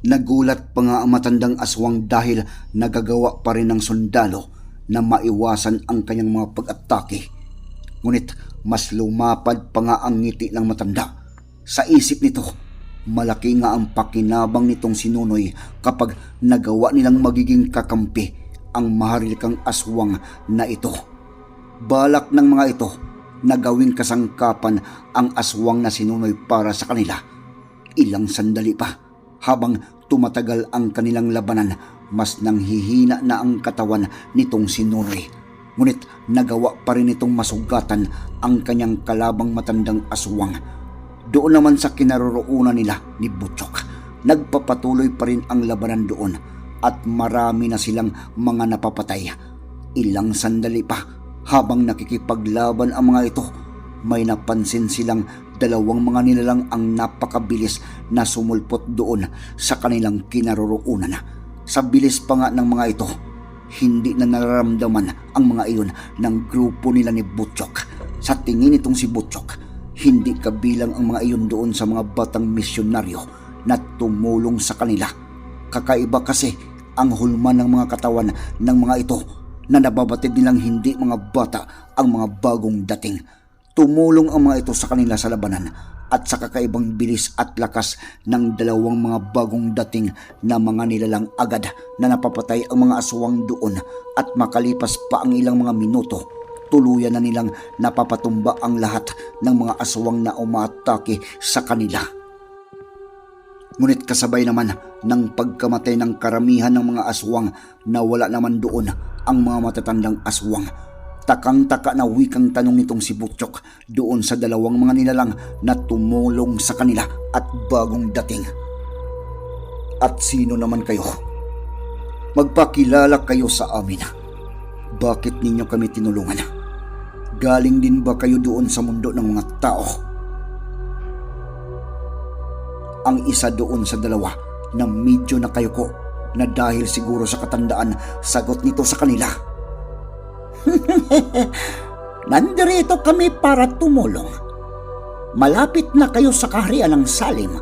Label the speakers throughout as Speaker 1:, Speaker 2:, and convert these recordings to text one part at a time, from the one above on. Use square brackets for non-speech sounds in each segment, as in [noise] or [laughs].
Speaker 1: Nagulat pa nga ang matandang aswang dahil nagagawa pa rin ng sundalo na maiwasan ang kanyang mga pag-atake. Ngunit mas lumapad pa nga ang ngiti ng matanda. Sa isip nito, malaki nga ang pakinabang nitong sinunoy kapag nagawa nilang magiging kakampi ang maharilikang aswang na ito. Balak ng mga ito na gawing kasangkapan ang aswang na sinunoy para sa kanila. Ilang sandali pa habang tumatagal ang kanilang labanan, mas nanghihina na ang katawan nitong sinunoy. Ngunit nagawa pa rin itong masugatan ang kanyang kalabang matandang aswang. Doon naman sa kinaroroonan nila ni Butchok, nagpapatuloy pa rin ang labanan doon at marami na silang mga napapatay. Ilang sandali pa habang nakikipaglaban ang mga ito, may napansin silang dalawang mga nilalang ang napakabilis na sumulpot doon sa kanilang kinaroroonan. Sa bilis pa nga ng mga ito, hindi na nararamdaman ang mga iyon ng grupo nila ni Butchok. Sa tingin nitong si Butchok, hindi kabilang ang mga iyon doon sa mga batang misyonaryo na tumulong sa kanila. Kakaiba kasi ang hulma ng mga katawan ng mga ito na nababatid nilang hindi mga bata ang mga bagong dating. Tumulong ang mga ito sa kanila sa labanan at sa kakaibang bilis at lakas ng dalawang mga bagong dating na mga nilalang agad na napapatay ang mga aswang doon at makalipas pa ang ilang mga minuto tuluyan na nilang napapatumba ang lahat ng mga aswang na umaatake sa kanila. Ngunit kasabay naman ng pagkamatay ng karamihan ng mga aswang na wala naman doon ang mga matatandang aswang. Takang-taka na wikang tanong nitong si Butchok doon sa dalawang mga nilalang na tumulong sa kanila at bagong dating. At sino naman kayo? Magpakilala kayo sa amin. Bakit ninyo kami tinulungan? Galing din ba kayo doon sa mundo ng mga tao? Ang isa doon sa dalawa na medyo na kayo ko na dahil siguro sa katandaan sagot nito sa kanila. [laughs] Nandirito kami para tumulong. Malapit na kayo sa kaharian ng Salim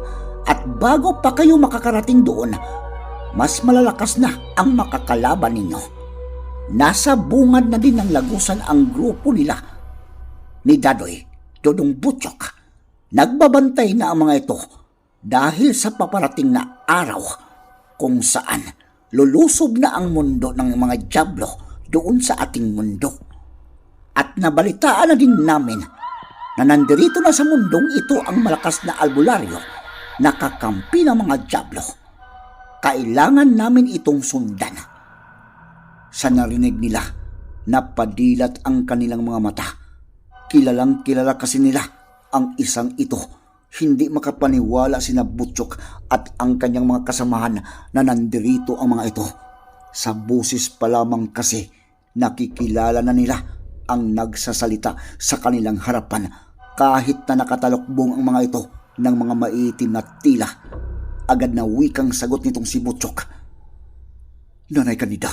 Speaker 1: at bago pa kayo makakarating doon, mas malalakas na ang makakalaban ninyo. Nasa bungad na din ng lagusan ang grupo nila ni Dadoy, Dodong Butchok. Nagbabantay na ang mga ito dahil sa paparating na araw kung saan lulusob na ang mundo ng mga Diablo doon sa ating mundo. At nabalitaan na din namin na nandirito na sa mundong ito ang malakas na albularyo na kakampi ng mga Diablo. Kailangan namin itong sundan. Sa narinig nila, napadilat ang kanilang mga mata. Kilalang kilala kasi nila ang isang ito hindi makapaniwala si Butchok at ang kanyang mga kasamahan na nandirito ang mga ito. Sa busis pa lamang kasi nakikilala na nila ang nagsasalita sa kanilang harapan kahit na nakatalokbong ang mga ito ng mga maitim na tila. Agad na wikang sagot nitong si Butchok. Nanay Kanida,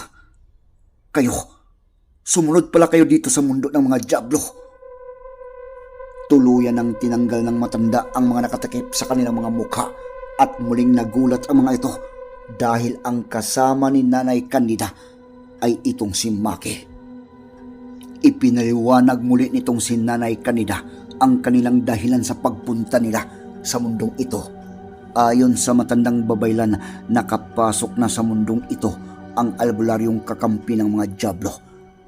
Speaker 1: kayo, sumunod pala kayo dito sa mundo ng mga Diablo. Tuluyan ang tinanggal ng matanda ang mga nakatakip sa kanilang mga mukha at muling nagulat ang mga ito dahil ang kasama ni Nanay Candida ay itong si Maki. Ipinaliwanag muli nitong si Nanay Candida ang kanilang dahilan sa pagpunta nila sa mundong ito. Ayon sa matandang babaylan, nakapasok na sa mundong ito ang albularyong kakampi ng mga Diablo.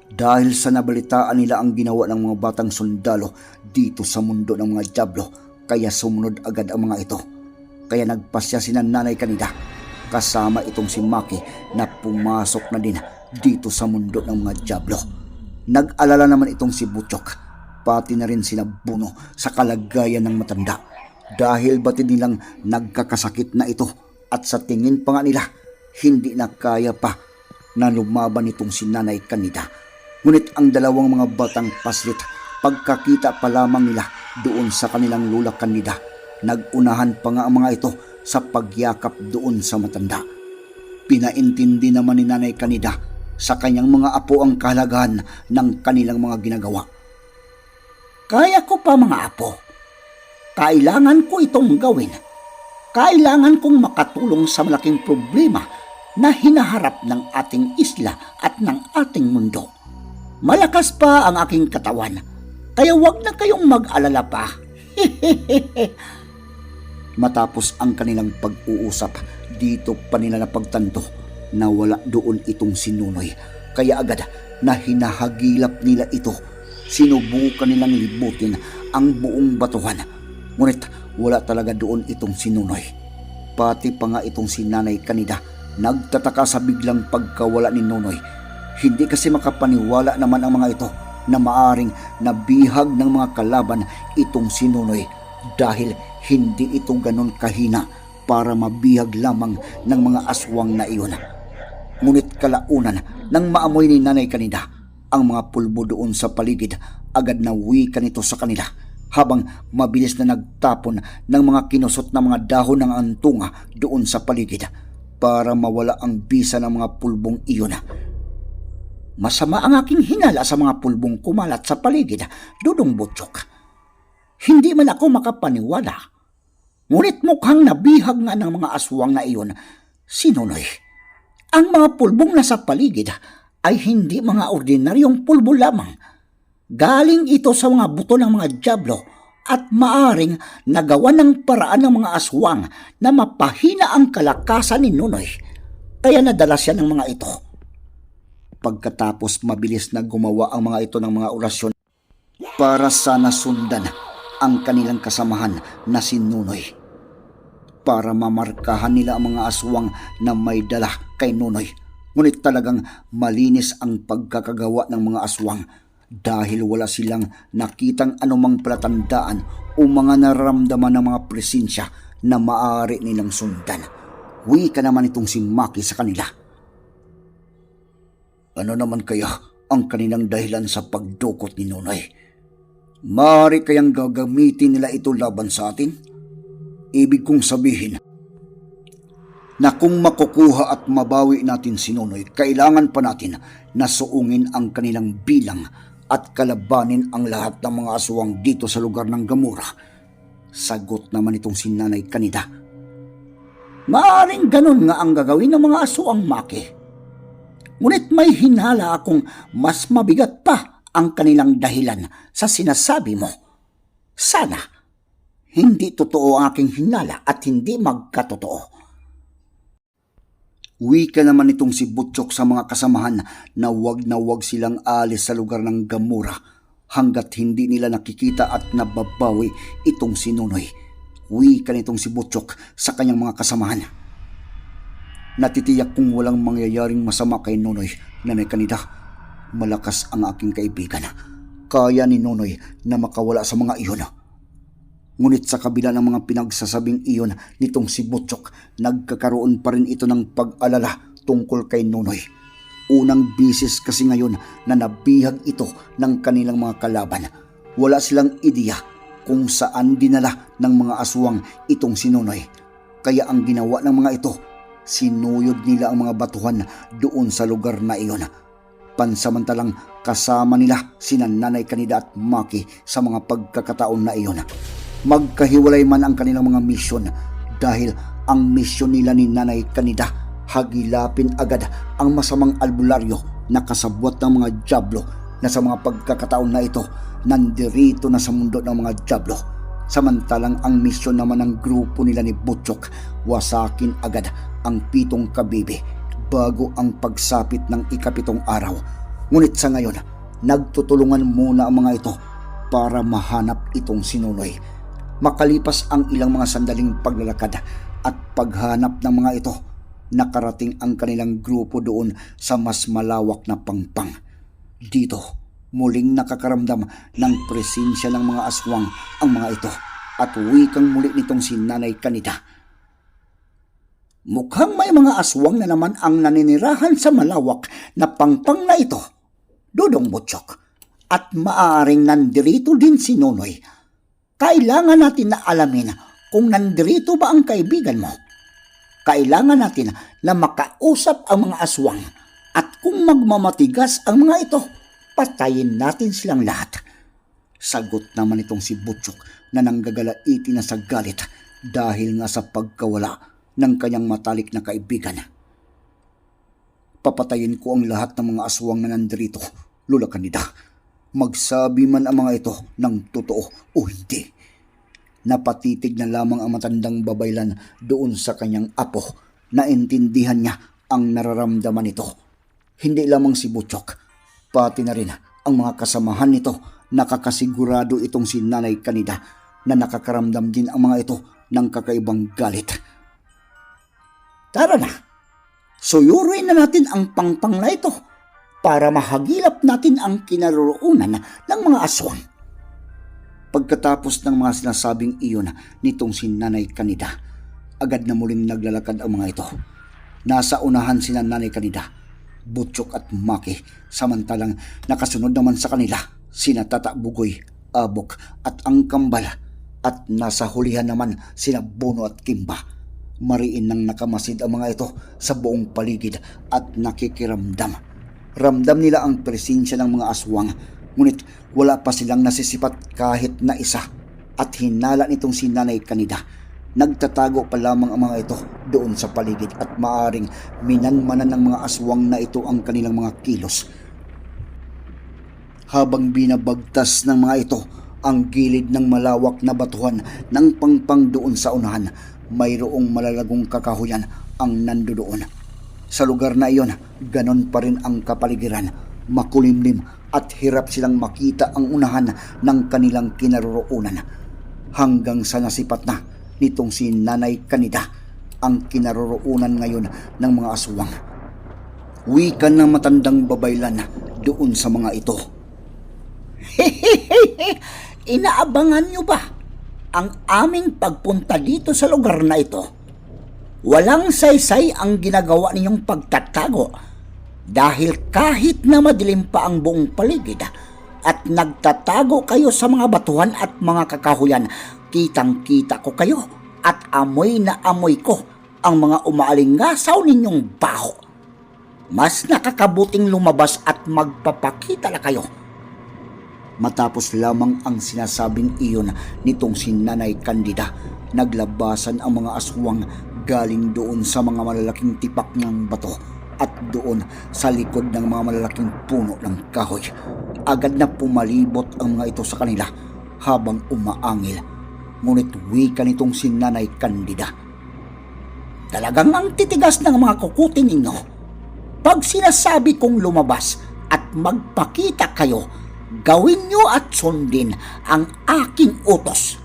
Speaker 1: dahil sa nabalitaan nila ang ginawa ng mga batang sundalo dito sa mundo ng mga Diablo kaya sumunod agad ang mga ito. Kaya nagpasya si nanay kanida kasama itong si Maki na pumasok na din dito sa mundo ng mga Diablo. Nag-alala naman itong si Butchok pati na rin sina Buno sa kalagayan ng matanda dahil batid nilang nagkakasakit na ito at sa tingin pa nga nila hindi na kaya pa na lumaban itong si Nanay Kanida. Ngunit ang dalawang mga batang paslit pagkakita pa lamang nila doon sa kanilang lula Kanida nagunahan pa nga ang mga ito sa pagyakap doon sa matanda. Pinaintindi naman ni Nanay Kanida sa kanyang mga apo ang kahalagahan ng kanilang mga ginagawa. Kaya ko pa mga apo. Kailangan ko itong gawin. Kailangan kong makatulong sa malaking problema na hinaharap ng ating isla at ng ating mundo. Malakas pa ang aking katawan, kaya wag na kayong mag-alala pa. [laughs] Matapos ang kanilang pag-uusap, dito pa nila napagtanto na wala doon itong sinunoy. Kaya agad na hinahagilap nila ito. Sinubukan nilang libutin ang buong batuhan. Ngunit wala talaga doon itong sinunoy. Pati pa nga itong si Nanay Kanida nagtataka sa biglang pagkawala ni Nonoy. Hindi kasi makapaniwala naman ang mga ito na maaring nabihag ng mga kalaban itong si Nonoy dahil hindi ito ganon kahina para mabihag lamang ng mga aswang na iyon. Ngunit kalaunan nang maamoy ni Nanay Kanida ang mga pulbo doon sa paligid, agad na wika nito sa kanila habang mabilis na nagtapon ng mga kinusot na mga dahon ng antunga doon sa paligid para mawala ang bisa ng mga pulbong iyon. Masama ang aking hinala sa mga pulbong kumalat sa paligid, Dudong Butchok. Hindi man ako makapaniwala. Ngunit mukhang nabihag nga ng mga aswang na iyon, sinunoy. Ang mga pulbong nasa paligid ay hindi mga ordinaryong pulbo lamang. Galing ito sa mga buto ng mga diablo at maaring nagawa ng paraan ng mga aswang na mapahina ang kalakasan ni Nunoy. Kaya nadala siya ng mga ito. Pagkatapos mabilis na gumawa ang mga ito ng mga orasyon para sana sundan ang kanilang kasamahan na si Nunoy. Para mamarkahan nila ang mga aswang na may dala kay Nunoy. Ngunit talagang malinis ang pagkakagawa ng mga aswang dahil wala silang nakitang anumang palatandaan o mga nararamdaman ng mga presensya na maaari nilang sundan. Wika naman itong si Maki sa kanila. Ano naman kaya ang kanilang dahilan sa pagdukot ni Nonoy? Maaari kayang gagamitin nila ito laban sa atin? Ibig kong sabihin na kung makukuha at mabawi natin si Nonoy, kailangan pa natin na suungin ang kanilang bilang at kalabanin ang lahat ng mga aswang dito sa lugar ng Gamura. Sagot naman itong si Nanay Kanida. Maaring ganun nga ang gagawin ng mga aswang maki. Ngunit may hinala akong mas mabigat pa ang kanilang dahilan sa sinasabi mo. Sana, hindi totoo ang aking hinala at hindi magkatotoo. Wika naman itong si Butchok sa mga kasamahan na wag na wag silang alis sa lugar ng Gamura hanggat hindi nila nakikita at nababawi itong si Nunoy. Wika nitong si Butchok sa kanyang mga kasamahan. Natitiyak kong walang mangyayaring masama kay Nunoy, Nanay Kanida. Malakas ang aking kaibigan. Kaya ni Nunoy na makawala sa mga iyon. Ngunit sa kabila ng mga pinagsasabing iyon nitong si Butchok, nagkakaroon pa rin ito ng pag-alala tungkol kay Nunoy. Unang bisis kasi ngayon na nabihag ito ng kanilang mga kalaban. Wala silang ideya kung saan dinala ng mga aswang itong si Nunoy. Kaya ang ginawa ng mga ito, sinuyod nila ang mga batuhan doon sa lugar na iyon. Pansamantalang kasama nila sina Nanay Kanida at Maki sa mga pagkakataon na iyon magkahiwalay man ang kanilang mga misyon dahil ang misyon nila ni Nanay Kanida hagilapin agad ang masamang albularyo na kasabwat ng mga Diablo na sa mga pagkakataon na ito nandirito na sa mundo ng mga Diablo. Samantalang ang misyon naman ng grupo nila ni Butchok, wasakin agad ang pitong kabibi bago ang pagsapit ng ikapitong araw Ngunit sa ngayon, nagtutulungan muna ang mga ito para mahanap itong sinunoy. Makalipas ang ilang mga sandaling paglalakad at paghanap ng mga ito, nakarating ang kanilang grupo doon sa mas malawak na pangpang. Dito, muling nakakaramdam ng presensya ng mga aswang ang mga ito at wikang muli nitong si Nanay Kanida. Mukhang may mga aswang na naman ang naninirahan sa malawak na pangpang na ito. Dudong Butchok. At maaaring nandirito din si Nonoy. Kailangan natin na alamin kung nandirito ba ang kaibigan mo. Kailangan natin na makausap ang mga aswang. At kung magmamatigas ang mga ito, patayin natin silang lahat. Sagot naman itong si Butchok na nanggagalaiti na sa galit dahil nga sa pagkawala ng kanyang matalik na kaibigan. Papatayin ko ang lahat ng mga aswang na nandirito, Lula Kanida. Magsabi man ang mga ito ng totoo o hindi. Napatitig na lamang ang matandang babaylan doon sa kanyang apo na intindihan niya ang nararamdaman nito. Hindi lamang si Butchok, pati na rin ang mga kasamahan nito nakakasigurado itong si Nanay Kanida na nakakaramdam din ang mga ito ng kakaibang galit. Tara na, suyurin na natin ang pangpang na ito para mahagilap natin ang kinaroroonan ng mga aswang. Pagkatapos ng mga sinasabing iyon nitong si Nanay Kanida, agad na muling naglalakad ang mga ito. Nasa unahan si Nanay Kanida, Butchok at Maki, samantalang nakasunod naman sa kanila sina Tata Bugoy, Abok at ang Kambal at nasa hulihan naman sina Bono at Kimba. Mariin nang nakamasid ang mga ito sa buong paligid at nakikiramdam. Ramdam nila ang presensya ng mga aswang, ngunit wala pa silang nasisipat kahit na isa at hinala nitong si Nanay Kanida. Nagtatago pa lamang ang mga ito doon sa paligid at maaring minanmanan ng mga aswang na ito ang kanilang mga kilos. Habang binabagtas ng mga ito ang gilid ng malawak na batuhan ng pangpang doon sa unahan, mayroong malalagong kakahuyan ang nandoon. Sa lugar na iyon, ganon pa rin ang kapaligiran, makulimlim at hirap silang makita ang unahan ng kanilang kinaroroonan. Hanggang sa nasipat na nitong si Nanay Kanida ang kinaroroonan ngayon ng mga aswang. Wika ng matandang babaylan doon sa mga ito. [laughs] Inaabangan nyo ba ang aming pagpunta dito sa lugar na ito? Walang saysay ang ginagawa ninyong pagtatago dahil kahit na madilim pa ang buong paligid at nagtatago kayo sa mga batuhan at mga kakahuyan, kitang-kita ko kayo at amoy na amoy ko ang mga umaalingasaw ninyong baho. Mas nakakabuting lumabas at magpapakita na kayo Matapos lamang ang sinasabing iyon nitong si Nanay Candida, naglabasan ang mga aswang galing doon sa mga malalaking tipak ng bato at doon sa likod ng mga malalaking puno ng kahoy. Agad na pumalibot ang mga ito sa kanila habang umaangil. Ngunit wika nitong si Nanay Candida. Talagang ang titigas ng mga kukutin ninyo. Pag sinasabi kong lumabas at magpakita kayo, gawin nyo at sundin ang aking utos.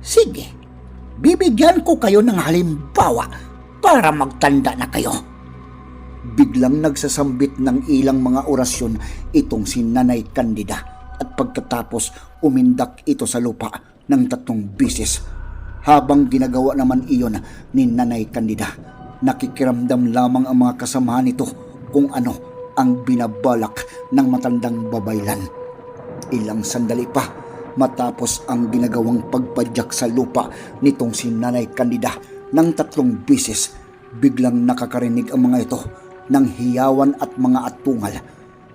Speaker 1: Sige, bibigyan ko kayo ng halimbawa para magtanda na kayo. Biglang nagsasambit ng ilang mga orasyon itong si Nanay Candida at pagkatapos umindak ito sa lupa ng tatlong bisis. Habang ginagawa naman iyon ni Nanay Candida, nakikiramdam lamang ang mga kasamahan nito kung ano ang binabalak ng matandang babaylan. Ilang sandali pa matapos ang ginagawang pagpadyak sa lupa nitong si Nanay Candida ng tatlong bisis, biglang nakakarinig ang mga ito ng hiyawan at mga atungal.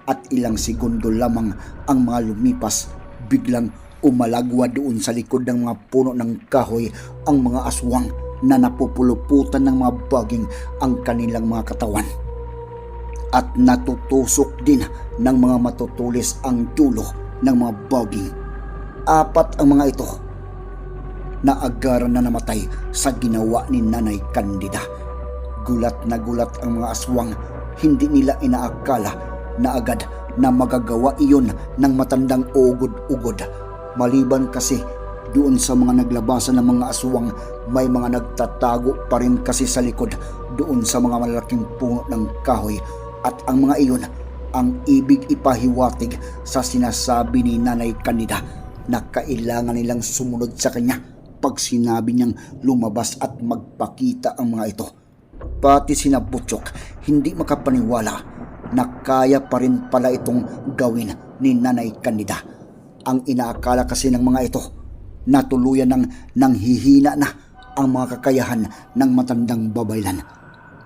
Speaker 1: At ilang segundo lamang ang mga lumipas. Biglang umalagwa doon sa likod ng mga puno ng kahoy ang mga aswang na napupuluputan ng mga baging ang kanilang mga katawan. At natutusok din ng mga matutulis ang dulo ng mga baging. Apat ang mga ito na agaran na namatay sa ginawa ni Nanay Candida. Gulat na gulat ang mga aswang, hindi nila inaakala na agad na magagawa iyon ng matandang ugod-ugod. Maliban kasi doon sa mga naglabasan ng mga aswang, may mga nagtatago pa rin kasi sa likod doon sa mga malalaking puno ng kahoy at ang mga iyon ang ibig ipahiwatig sa sinasabi ni Nanay Candida na kailangan nilang sumunod sa kanya pag sinabi niyang lumabas at magpakita ang mga ito. Pati sina Butchok hindi makapaniwala na kaya pa rin pala itong gawin ni Nanay Candida. Ang inaakala kasi ng mga ito na tuluyan ng nanghihina na ang mga kakayahan ng matandang babaylan.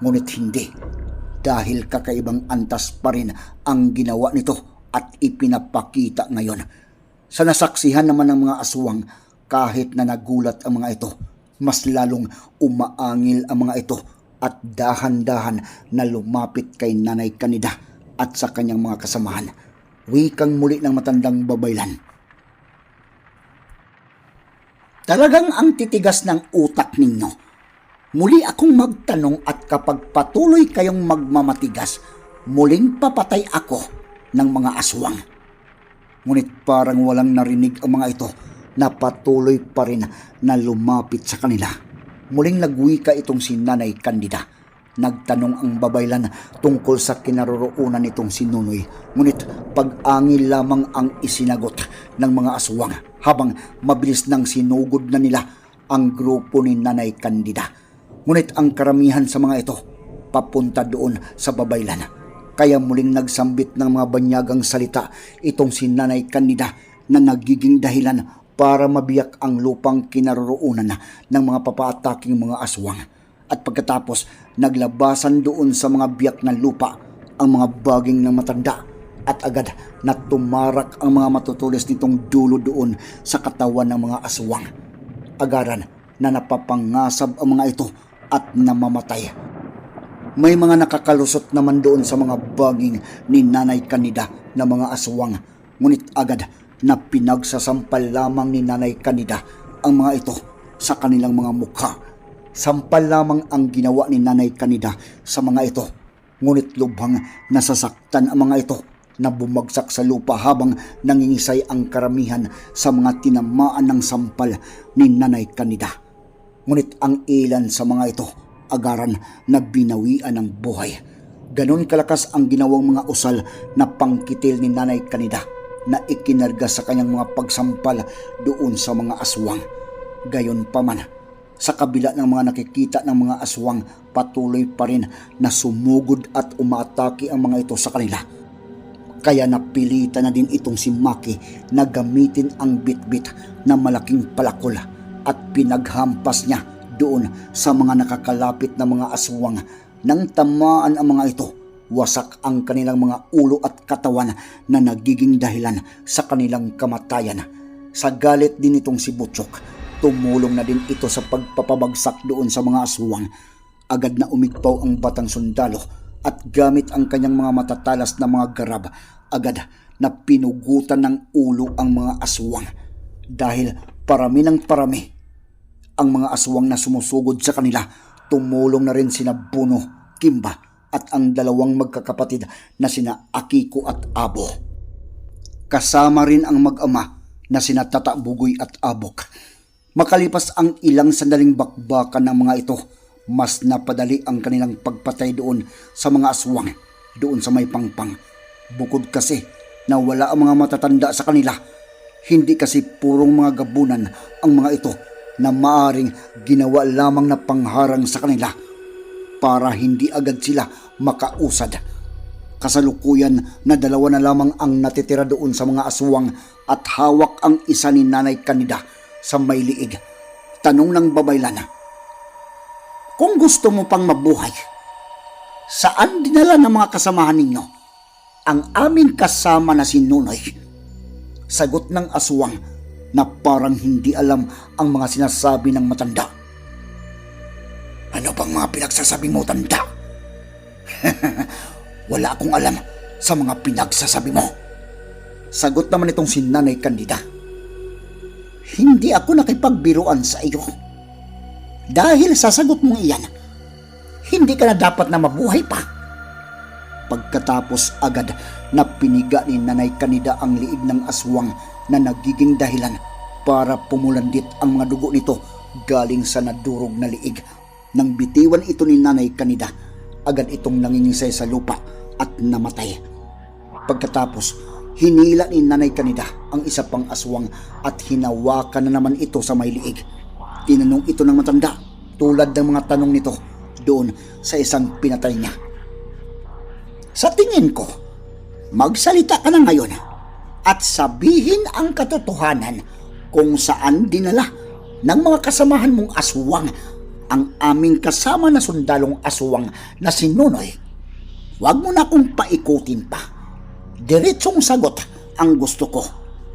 Speaker 1: Ngunit hindi dahil kakaibang antas pa rin ang ginawa nito at ipinapakita ngayon. Sa nasaksihan naman ng mga aswang, kahit na nagulat ang mga ito, mas lalong umaangil ang mga ito at dahan-dahan na lumapit kay Nanay Kanida at sa kanyang mga kasamahan. Wikang muli ng matandang babaylan. Talagang ang titigas ng utak ninyo. Muli akong magtanong at kapag patuloy kayong magmamatigas, muling papatay ako ng mga aswang. Ngunit parang walang narinig ang mga ito na patuloy pa rin na lumapit sa kanila. Muling nagwika itong si Nanay Candida. Nagtanong ang babaylan tungkol sa kinaroroonan nitong si Nunoy. Ngunit pag-angil lamang ang isinagot ng mga aswang habang mabilis nang sinugod na nila ang grupo ni Nanay Candida. Ngunit ang karamihan sa mga ito papunta doon sa babaylan. Kaya muling nagsambit ng mga banyagang salita itong si Nanay Candida na nagiging dahilan para mabiyak ang lupang kinaroroonan ng mga papaataking mga aswang. At pagkatapos, naglabasan doon sa mga biyak ng lupa ang mga baging ng matanda at agad na tumarak ang mga matutulis nitong dulo doon sa katawan ng mga aswang. Agaran na napapangasab ang mga ito at namamatay. May mga nakakalusot naman doon sa mga baging ni Nanay Kanida na mga aswang. Ngunit agad na pinagsasampal lamang ni Nanay Kanida ang mga ito sa kanilang mga mukha. Sampal lamang ang ginawa ni Nanay Kanida sa mga ito. Ngunit lubhang nasasaktan ang mga ito na bumagsak sa lupa habang nangingisay ang karamihan sa mga tinamaan ng sampal ni Nanay Kanida. Ngunit ang ilan sa mga ito agaran na binawian ng buhay. Ganon kalakas ang ginawang mga usal na pangkitil ni Nanay Kanida na ikinarga sa kanyang mga pagsampal doon sa mga aswang. Gayon pa man, sa kabila ng mga nakikita ng mga aswang, patuloy pa rin na sumugod at umaatake ang mga ito sa kanila. Kaya napilitan na din itong si Maki na gamitin ang bitbit na malaking palakol at pinaghampas niya doon sa mga nakakalapit na mga aswang nang tamaan ang mga ito wasak ang kanilang mga ulo at katawan na nagiging dahilan sa kanilang kamatayan. Sa galit din itong si Butchok, tumulong na din ito sa pagpapabagsak doon sa mga aswang. Agad na umigpaw ang batang sundalo at gamit ang kanyang mga matatalas na mga garab, agad na pinugutan ng ulo ang mga aswang. Dahil parami ng parami ang mga aswang na sumusugod sa kanila, tumulong na rin sina Buno, Kimba at ang dalawang magkakapatid na sina Akiko at Abo. Kasama rin ang mag-ama na sina Tata Bugoy at Abok. Makalipas ang ilang sandaling bakbakan ng mga ito, mas napadali ang kanilang pagpatay doon sa mga aswang, doon sa may pangpang. Bukod kasi na wala ang mga matatanda sa kanila, hindi kasi purong mga gabunan ang mga ito na maaring ginawa lamang na pangharang sa kanila para hindi agad sila makausad. Kasalukuyan na dalawa na lamang ang natitira doon sa mga aswang at hawak ang isa ni Nanay Kanida sa may liig. Tanong ng babaylan, Kung gusto mo pang mabuhay, saan dinala ng mga kasamahan ninyo ang aming kasama na si Nunoy? Sagot ng aswang na parang hindi alam ang mga sinasabi ng matanda. Ano bang mga pinagsasabi mo, tanda? [laughs] Wala akong alam sa mga pinagsasabi mo. Sagot naman itong si Nanay Candida. Hindi ako nakipagbiruan sa iyo. Dahil sa sagot mong iyan, hindi ka na dapat na mabuhay pa. Pagkatapos agad na piniga ni Nanay Kanida ang liig ng aswang na nagiging dahilan para pumulandit ang mga dugo nito galing sa nadurog na liig. Nang bitiwan ito ni Nanay Kanida, agad itong nangingisay sa lupa at namatay. Pagkatapos, hinila ni Nanay Kanida ang isa pang aswang at hinawakan na naman ito sa may liig. Tinanong ito ng matanda tulad ng mga tanong nito doon sa isang pinatay niya. Sa tingin ko, magsalita ka na ngayon at sabihin ang katotohanan kung saan dinala ng mga kasamahan mong aswang ang aming kasama na sundalong aswang na si Nunoy. Huwag mo na akong paikutin pa. Diretsong sagot ang gusto ko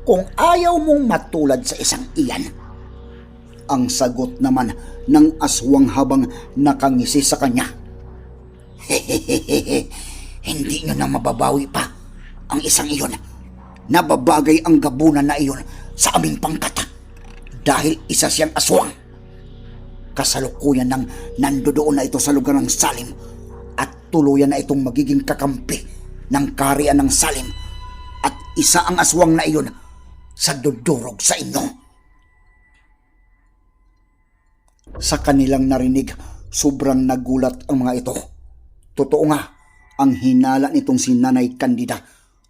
Speaker 1: kung ayaw mong matulad sa isang iyan. Ang sagot naman ng aswang habang nakangisi sa kanya. Hehehehe, [laughs] hindi nyo na mababawi pa ang isang iyon. Nababagay ang gabunan na iyon sa aming pangkat dahil isa siyang aswang. Kasalukuyan nang nandoon na ito sa lugar ng Salim at tuluyan na itong magiging kakampi ng karian ng Salim at isa ang aswang na iyon sa dudurog sa inyo. Sa kanilang narinig, sobrang nagulat ang mga ito. Totoo nga, ang hinala nitong si Nanay Candida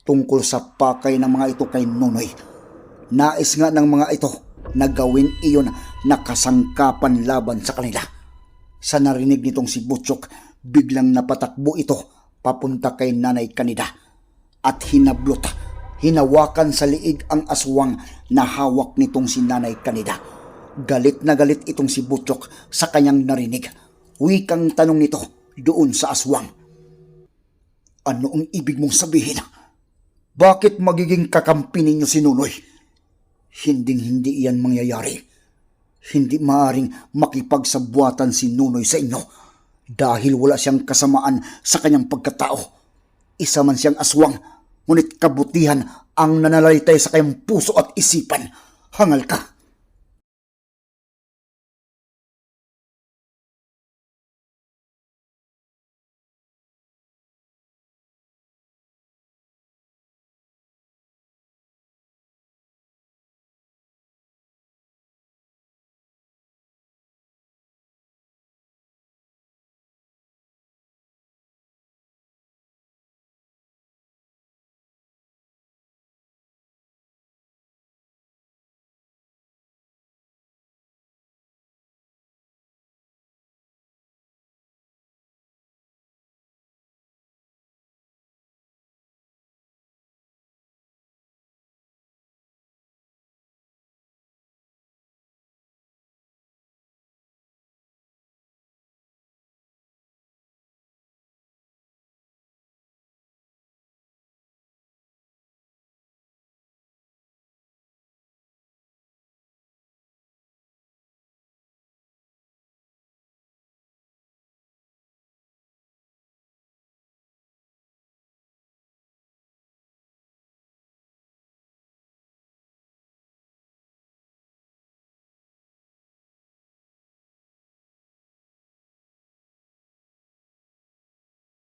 Speaker 1: tungkol sa pakay ng mga ito kay Nonoy. Nais nga ng mga ito na gawin iyon na kasangkapan laban sa kanila. Sa narinig nitong si Butchok, biglang napatakbo ito papunta kay Nanay Candida at hinablot, hinawakan sa liig ang aswang na hawak nitong si Nanay Candida. Galit na galit itong si Butchok sa kanyang narinig. Wikang tanong nito doon sa aswang. Ano ang ibig mong sabihin? Bakit magiging kakampi ninyo si Nunoy? Hinding hindi iyan mangyayari. Hindi maaring makipagsabuatan si Nunoy sa inyo dahil wala siyang kasamaan sa kanyang pagkatao. Isa man siyang aswang, ngunit kabutihan ang nanalaitay sa kanyang puso at isipan. Hangal ka.